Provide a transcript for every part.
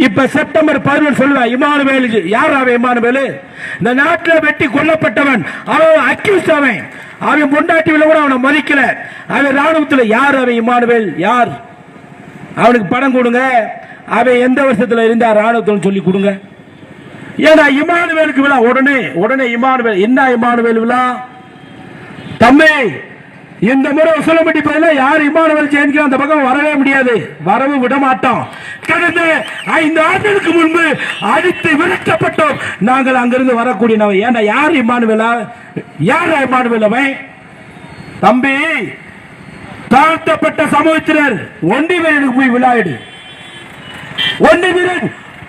இப்ப செப்டம்பர் பதினொன்று சொல்லுவேன் இமானுவேலு யார் அவன் இமானுவேலு? இந்த நாட்டில் வெட்டி கொல்லப்பட்டவன். அவன் அக்யூஸ்ட் அவன். அவன் பொண்டாட்டியில கூட அவனை மதிக்கல. அவன் ராணுவத்தில் யார் அவன் இமானுவேல்? யார்? அவனுக்கு பணம் கொடுங்க. அவன் எந்த வருஷத்தில் இருந்தா ராணுவத்தில் சொல்லி கொடுங்க. ஏன்னா இமானுவேலுக்கு விழா உடனே. உடனே இமானுவேல். என்ன இமானுவேல் விழா? தம்பி இந்த முறை உசலம்பட்டி பகுதியில் யார் இமானுவேல் ஜெயந்திக்கு அந்த பக்கம் வரவே முடியாது. வரவும் விட மாட்டோம். கடந்த ஐந்து ஆண்டுகளுக்கு முன்பு அடித்து விரட்டப்பட்டோம். நாங்கள் அங்கிருந்து வரக்கூடியனவை ஏன்னா யார் இமானுவேலா? யார் இமானுவேல் தம்பி தாழ்த்தப்பட்ட சமூகத்தினர் ஒண்டி வீரனுக்கு போய் விழாயிடு. ஒண்டி வீரன்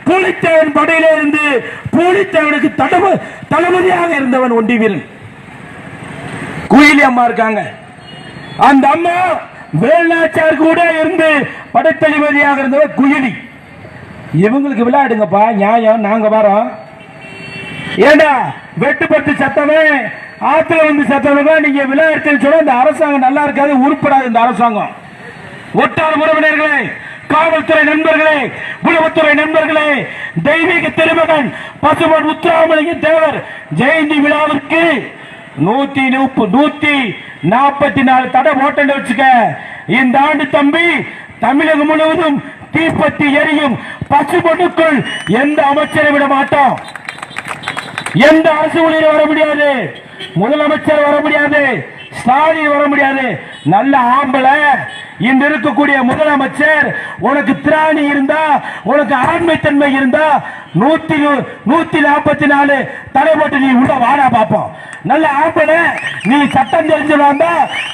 பூலித்தேவன் படையில இருந்து பூலித்தேவனுக்கு தடவு தளபதியாக இருந்தவன் ஒண்டி வீரன். குயிலி அம்மா இருக்காங்க. அந்த அம்மா வேலாச்சார் கூட இருந்து படைத்தளபதியாக இருந்தவர் குயிலி. இவங்களுக்கு விளையாடுங்கப்பா நியாயம் நாங்க வரோம். ஏண்டா வெட்டுப்பட்டு சத்தமே ஆத்துல வந்து சத்தமே நீங்க விளையாடுன்னு சொல்ல இந்த அரசாங்கம் நல்லா இருக்காது உருப்படாது இந்த அரசாங்கம். ஒட்டார் உறவினர்களே காவல்துறை நண்பர்களே உளவுத்துறை நண்பர்களே தெய்வீக திருமகன் பசுமன் முத்துராமலிங்க தேவர் ஜெயந்தி விழாவிற்கு நூத்தி முப்பது நூத்தி நாற்பத்தி நாலு தடை ஓட்டல் வச்சுக்க. இந்த ஆண்டு தம்பி தமிழகம் முழுவதும் தீப்பத்தி எரியும் பசுமனுக்குள் எந்த அமைச்சரை விட மாட்டோம்? எந்த அரசு ஊழியர் வர முடியாது? முதலமைச்சர் வர முடியாது? ஸ்டாலின் வர முடியாது. நல்ல ஆம்பளை. இன்று இருக்கக்கூடிய முதலமைச்சர் உனக்கு திராணி இருந்தா உனக்கு ஆண்மைத்தன்மை இருந்தா நூத்தி நூத்தி நாற்பத்தி நாலு தடை போட்டு நீ உள்ள வாடா பார்ப்போம் நல்ல ஆம்பளை நீ சட்டம் தெரிஞ்சு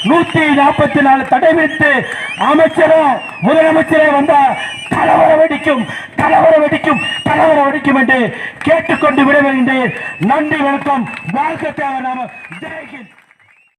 நூத்தி நாற்பத்தி நாலு தடை விட்டு அமைச்சரும் முதலமைச்சரே வந்தா கலவர வெடிக்கும் கலவர வெடிக்கும் கலவர வெடிக்கும் என்று கேட்டுக்கொண்டு விட வேண்டிய நன்றி வணக்கம். வாழ்க்கை தேவை நாம ஜெயஹிந்த்